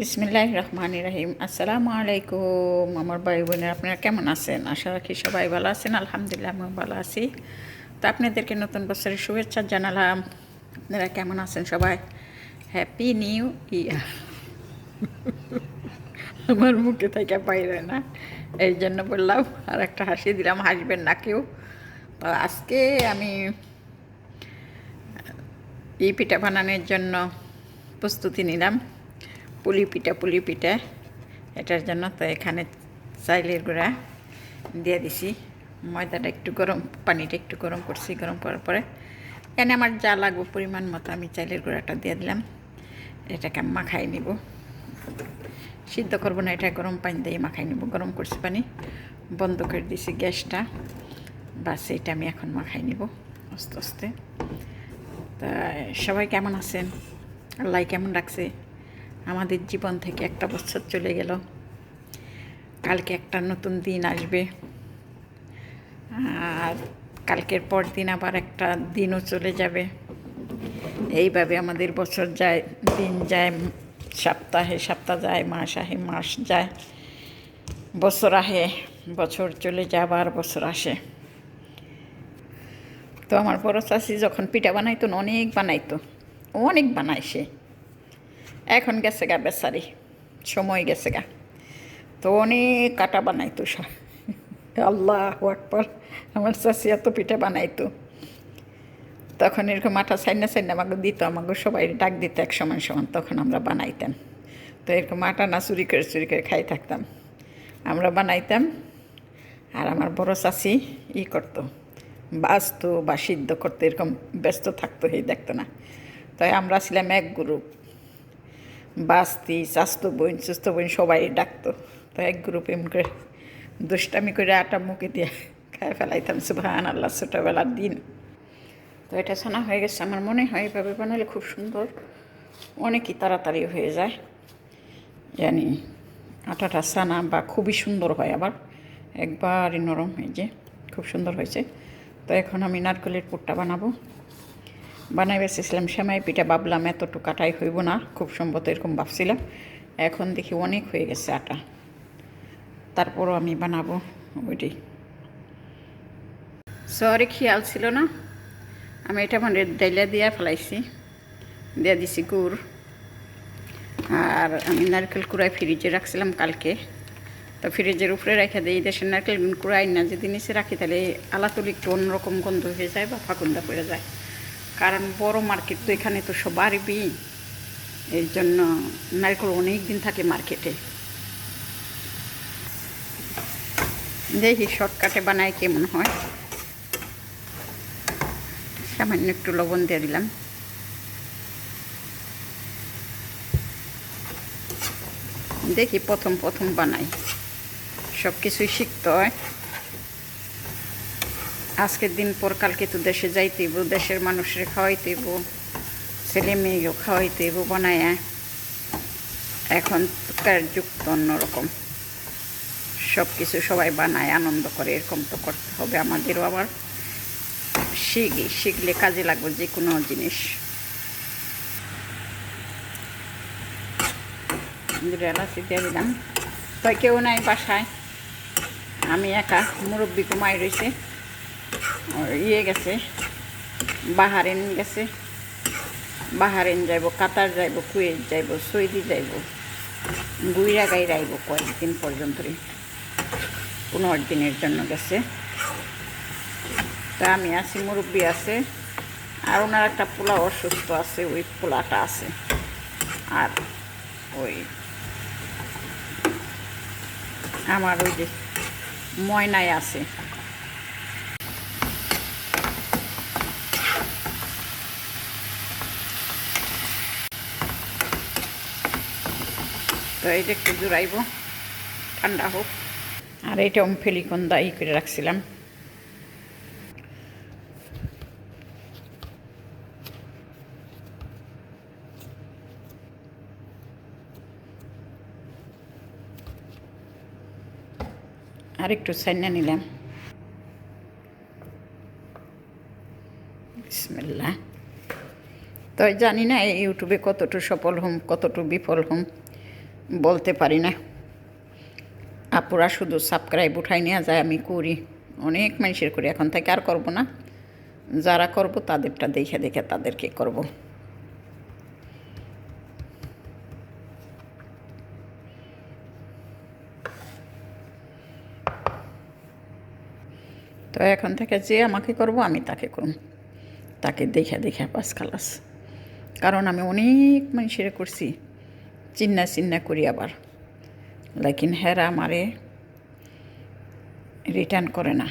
বিসমিল্লাহ রহমান রাহিম আসসালামু আলাইকুম আমার ভাই বোনের, আপনারা কেমন আছেন? আশা রাখি সবাই ভালো আছেন, আলহামদুলিল্লাহ আমি ভালো আছি। তো আপনাদেরকে নতুন বছরের শুভেচ্ছা জানালাম। আপনারা কেমন আছেন সবাই? হ্যাপি নিউ ইয়ার আমার মুখে থেকে বাইরে না, এই জন্য বললাম, আর একটা হাসি দিলাম, হাসবেন না কেউ। তো আজকে আমি এই পিঠা বানানোর জন্য প্রস্তুতি নিলাম। পুলি পিঠা পুলি পিঠা। এটার জন্য তো এখানে চাইলের গুঁড়া দিয়ে দিছি। ময়দাটা একটু গরম, পানিটা একটু গরম করছি, গরম করার পরে। এখানে আমার যা লাগবে পরিমাণ মতো আমি চাইলের গুঁড়াটা দিয়ে দিলাম। এটাকে মাখাই নিব। সিদ্ধ করব না, এটা গরম পানি দিয়ে মাখাই নিব, গরম করছি পানি। বন্ধ করে দিছি গ্যাসটা। বাস, এটা আমি এখন মাখাই নিব আস্তে আস্তে। তা, সবাই কেমন আছেন? আল্লাহ কেমন রাখছে? আমাদের জীবন থেকে একটা বছর চলে গেল। কালকে একটা নতুন দিন আসবে। আর কালকের পর দিন আবার একটা দিনও চলে যাবে। এইভাবে আমাদের বছর যায়, দিন যায়, সপ্তাহে সপ্তাহ যায়, মাস আহে মাস যায়। বছর আহে, বছর চলে যায়, আবার বছর আসে। তো আমার বড় চাষি যখন পিঠা বানাইতো অনেক বানাইতো, অনেক বানায় সে। এখন গেছে গা বেচারি, সময় গেছে গা। তো অনেক কাটা বানাইতো সব আল্লাহ আকবর, আমার চাষি এত পিঠা বানাইতো। তখন এরকম আটা সাইনা সাইনা আমাকে দিত, আমাকে সবাই ডাক দিত এক সমান সমান, তখন আমরা বানাইতাম। তো এরকম আটা না চুরি করে চুরি করে খাই থাকতাম। আমরা বানাইতাম, আর আমার বড় চাষি ই করতো, বাঁচতো বা সিদ্ধ করতো, এরকম ব্যস্ত থাকতো এই দেখতো না। তাই আমরা ছিলাম এক গ্রুপ বাস্তি চাস্তো বোন, সুস্থ বোন সবাই ডাকতো। তো এক গ্রুপ এমন করে দুষ্টামি করে আটা মুখে দিয়ে খাই ফেলাইতাম সুভান আল্লাহ ছোটোবেলার দিন। তো এটা ছানা হয়ে গেছে। আমার মনে হয় এভাবে বানালে খুব সুন্দর। অনেকই তাড়াতাড়ি হয়ে যায়। জানি আটাটা ছানা বা খুবই সুন্দর হয় আবার। একবারই নরম হয়ে যায়। খুব সুন্দর হয়েছে। তো এখন আমি নারকেলের পুরটা বানাবো। বানাই বেসেছিলাম সেমাই পিঠা ভাবলাম এতটুকু কাটাই হইব না, খুব সম্ভবত এরকম ভাবছিলাম। এখন দেখি অনেক হয়ে গেছে আটা। তারপরও আমি বানাবো ওইটাই। সরি, খেয়াল ছিল না। আমি এটা মানে ডাইলা দিয়া ফেলাইছি, দিয়া দিছি গুড়। আর আমি নারকেল কুড়াই ফ্রিজে রাখছিলাম কালকে। তো ফ্রিজের উপরে রেখে দিই দেশের নারকেল কুড়াই না, যদি নিচে রাখি তাহলে আলাতুলি একটু অন্যরকম গন্ধ হয়ে যায় বা ফাঁকুন্দা পড়ে যায়। কারণ বড় মার্কেট তো এখানে তো সবারই বি এর জন্য নারকেল অনেক দিন থাকে মার্কেটে। দেখি শর্টকাটে বানাই কেমন হয়। সামান্য একটু লবণ দিয়ে দিলাম। দেখি প্রথম প্রথম বানাই সব কিছুই শিখতে হয়। আজকের দিন পর কালকে তো দেশে যাইতেইব, দেশের মানুষের খাওয়াইতেইব ছেলে মেয়েকেও খাওয়াইতেইব, বানায়। এখন কার যুগ তো অন্যরকম। সব কিছু সবাই বানায়, আনন্দ করে, এরকম তো করতে হবে আমাদেরও আবার। শিখি, শিখলে কাজে লাগবে যে কোনো জিনিস এলাচি দিয়ে দিলাম। তো কেউ নাই বাসায়? আমি একা, মুরব্বী ঘুমাই রয়েছে ইয়ে গেছে, বাহারেন গেছে। বাহারেন যাইব, কাতার যাইব, কুয়েত যাইব, সৌদি যাইব গুইরা গাই রাইব কয়েকদিন পর্যন্তই পনেরো দিনের জন্য গেছে। তা আমি আছি, মুরব্বী আছে, আর ওনার একটা পোলা অসুস্থ আছে, ওই পোলাটা আছে। আর ওই আমার ওই যে ময়নায় আছে। তো এইটা একটু জোড়াইব, ঠান্ডা হোক। আর এটা ফেলিকন্দা ই করে রাখছিলাম। আর একটু সাইনা নিলাম। বিসমিল্লা তো জানি না এই ইউটিউবে কতটুকু সফল হম, কতটুকু বিফল হম। বলতে পারি না। আপুরা শুধু সাবস্ক্রাইব উঠাই নেওয়া যায়, আমি করি। অনেক মানুষের করি, এখন থেকে আর করব না। যারা করব, তাদেরটা দেখে দেখে তাদেরকে করব। তো এখন থেকে যে আমাকে করব, আমি তাকে করব। তাকে দেখে দেখে পাস খালাস। কারণ আমি অনেক মানুষের করছি। চিন্না চিন্না করি আবার। লেকিন হেরা আমারে রিটার্ন করে না।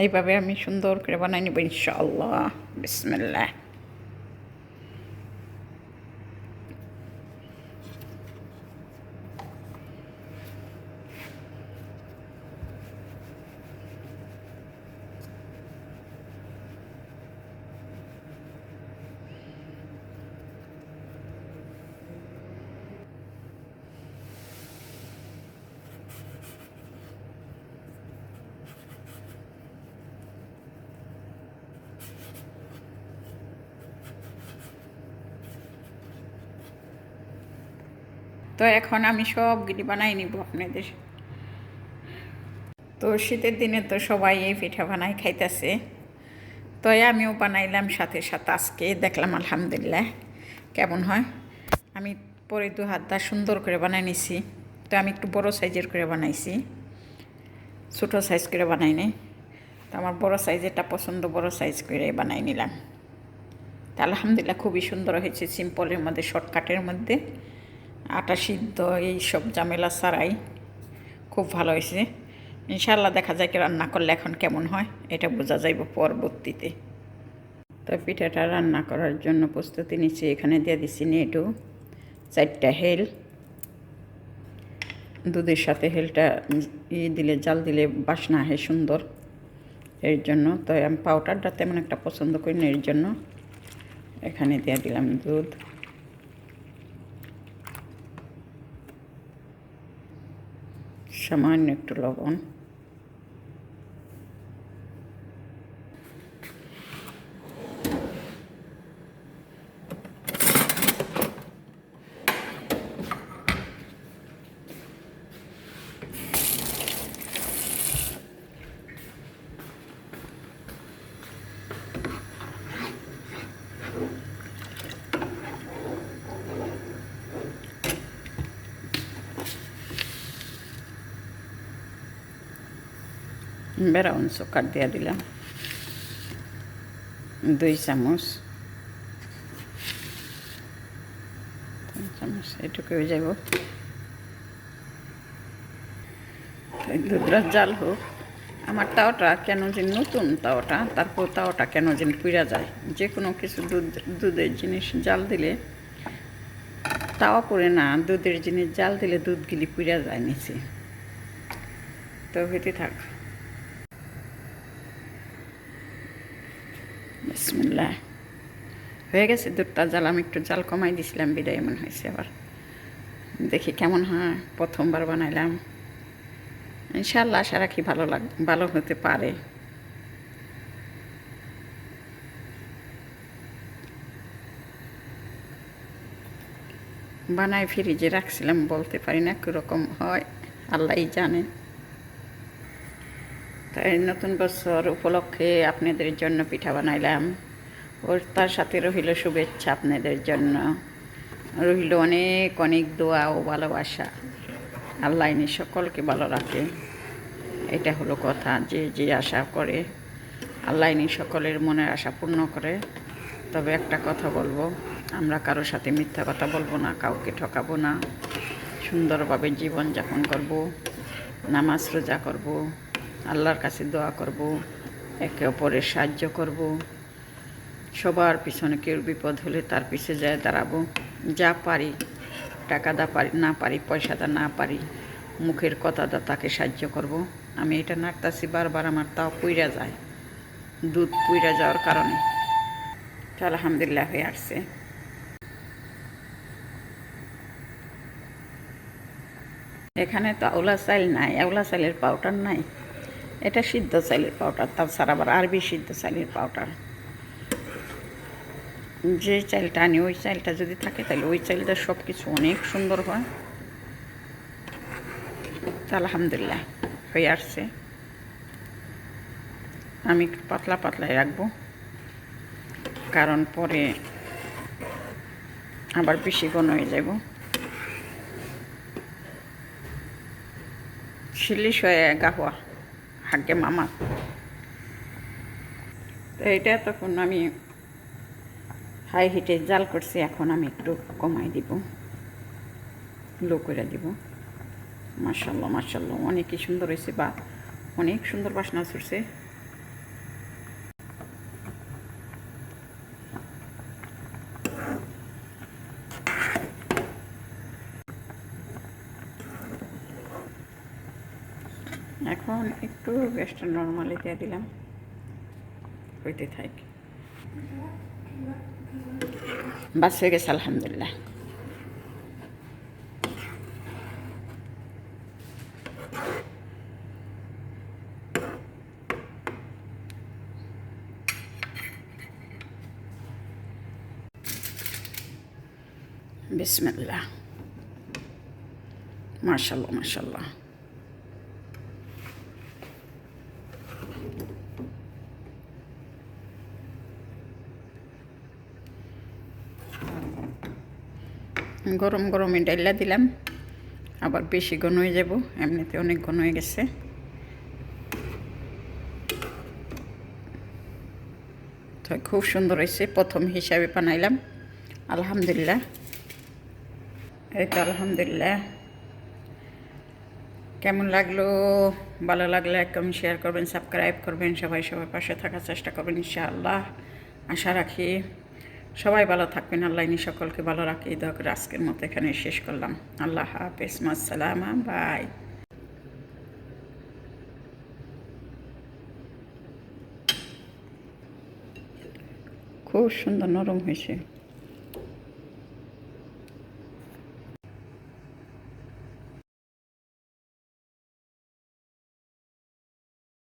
এইভাবে আমি সুন্দর করে বানাই নিব ইনশাআল্লাহ। বিসমিল্লাহ। তো এখন আমি সবগুলি বানাই নিব আপনাদের। তো শীতের দিনে তো সবাই এই পিঠা বানাই খাইতেছে। তো আমিও বানাইলাম সাথে সাথে আজকে, দেখলাম আলহামদুলিল্লাহ কেমন হয়। আমি পরে দু হাত দা সুন্দর করে বানাই নিছি। তো আমি একটু বড় সাইজের করে বানাইছি। ছোটো সাইজ করে বানাই নাই তো আমার বড় সাইজেরটা পছন্দ বড় সাইজ করে বানাই নিলাম। তা আলহামদুলিল্লাহ খুবই সুন্দর হয়েছে সিম্পলের মধ্যে শর্টকাটের মধ্যে। আটা সিদ্ধ এই সব ঝামেলা ছাড়াই খুব ভালো হয়েছে। ইনশাল্লাহ দেখা যায় কি রান্না করলে এখন কেমন হয়, এটা বোঝা যাইব পরবর্তীতে। তো পিঠাটা রান্না করার জন্য প্রস্তুতি নিচ্ছি, এখানে দিয়ে দিচ্ছি নেটু, চারটা হেল। দুধের সাথে হেলটা ই দিলে, জাল দিলে বাসনা হয় সুন্দর। এর জন্য তো আমি পাউডারটা তেমন একটা পছন্দ করি না, এর জন্য এখানে দিয়ে দিলাম দুধ। সামান্য একটু লবণ। ব্রাউন সুগার দিয়ে দিলাম দুই চামচ চামচ এটুকু হয়ে যাব দুধটা জাল হোক আমার তাওটা কেন যে নতুন তাওটা তারপর তাওটা কেন যেন পুড়া যায় যে কোনো কিছু দুধ দুধের জিনিস জাল দিলে তাওয়া পড়ে না দুধের জিনিস জাল দিলে দুধগুলি পুড়া যায় নিচে তো হইতে থাক বিসমিল্লাহ। হয়ে গেছে, দুধটা জাল আমি একটু জাল কমাই দিছিলাম, বিদায় এমন হয়েছে আবার। দেখি কেমন হয়, প্রথমবার বানাইলাম। ইনশাল্লাহ আশা রাখি ভালো লাগ, ভালো হতে পারে। বানাই ফ্রিজে রাখছিলাম, বলতে পারি না কীরকম হয়, আল্লাহই জানে। তাই নতুন বছর উপলক্ষে আপনাদের জন্য পিঠা বানাইলাম। ওর তার সাথে রহিল শুভেচ্ছা আপনাদের জন্য। রহিল অনেক অনেক দোয়া ও ভালোবাসা। আল্লাহ ইনি সকলকে ভালো রাখে। এটা হলো কথা, যে যে আশা করে। আল্লাহ ইনি সকলের মনের আশা পূর্ণ করে। তবে একটা কথা বলব, আমরা কারোর সাথে মিথ্যা কথা বলব না, কাউকে ঠকাবো না। সুন্দরভাবে জীবনযাপন করব, নামাজ রোজা করব আল্লাহর কাছে দোয়া করব, একে অপরের সাহায্য করব। সবার পিছনে কেউ বিপদ হলে তার পিছে যায় দাঁড়াবো। যা পারি, টাকা দা পারি, না পারি, পয়সা দা না পারি, মুখের কথা দা তাকে সাহায্য করব। আমি এটা নাড়তাছি বারবার, আমার তাও পুইরা যায়, দুধ পুইরা যাওয়ার কারণে। তো আলহামদুলিল্লাহ হয়ে আসছে। এখানে তো আউলা চাইল নাই, আউলা চাইলের পাউডার নাই। এটা সিদ্ধ চাইলের পাউডার তাছাড়া আবার আরবি সিদ্ধ চাইলের পাউডার যে চাইলটা আনি, ওই চাইলটা যদি থাকে, তাহলে ওই চাইলটা সব কিছু অনেক সুন্দর হয়। তা আলহামদুলিল্লাহ, হয়ে আসছে। আমি একটু পাতলা পাতলাই রাখব, কারণ পরে আবার বেশি ঘন হয়ে যাব। শিলিশ হয়ে গাহুয়া। হাগে মামা। তো এটা তখন আমি হাই হিটে জাল করছি, এখন আমি একটু কমাই দিব লো করে দিব। মার্শাল্লাহ মার্শাল্লাহ অনেকই সুন্দর হয়েছে বা অনেক সুন্দর বাসনা ছুটছে এখন একটু গ্যাসটা নর্মালি দিয়ে দিলাম। হইতে থাকি। বাস হয়ে গেছে, আলহামদুলিল্লাহ। বিসমিল্লাহ। মার্শাল্লাহ মার্শাল্লাহ গরম গরমে ডাইলা দিলাম। আবার বেশি ঘন হয়ে যাব, এমনিতে অনেক ঘন হয়ে গেছে। তো খুব সুন্দর হয়েছে, প্রথম হিসাবে বানাইলাম। আলহামদুলিল্লাহ। এই তো আলহামদুলিল্লাহ। কেমন লাগল? ভালো লাগলে একদম শেয়ার করবেন, সাবস্ক্রাইব করবেন। সবাই সবার পাশে থাকার চেষ্টা করবেন, ইনশাআল্লাহ। আশা রাখি সবাই ভালো থাকবেন। আল্লাহ ইনি সকলকে ভালো রাখি। দোয়া করে আজকের মতো এখানে শেষ করলাম। আল্লাহ হাফেজ। মাসালামা বাই। খুব সুন্দর নরম হয়েছে।